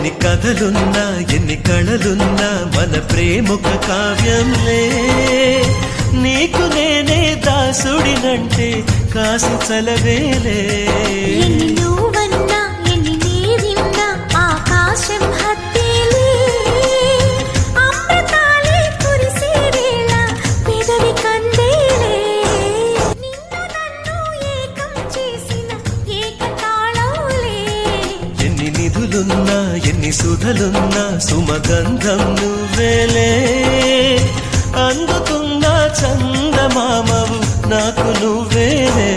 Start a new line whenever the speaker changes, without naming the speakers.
ఎన్ని కథలున్నా ఎన్ని కళలున్నా మన ప్రేమొక కావ్యంలే. నీకు నేనే దాసుడినంటే కాసు చలవేలే.
ఎన్ని
ఎన్ని సుధలున్నా సుమగంధం నువ్వేలే అందుకున్న చందమామవు నాకు నువ్వేలే.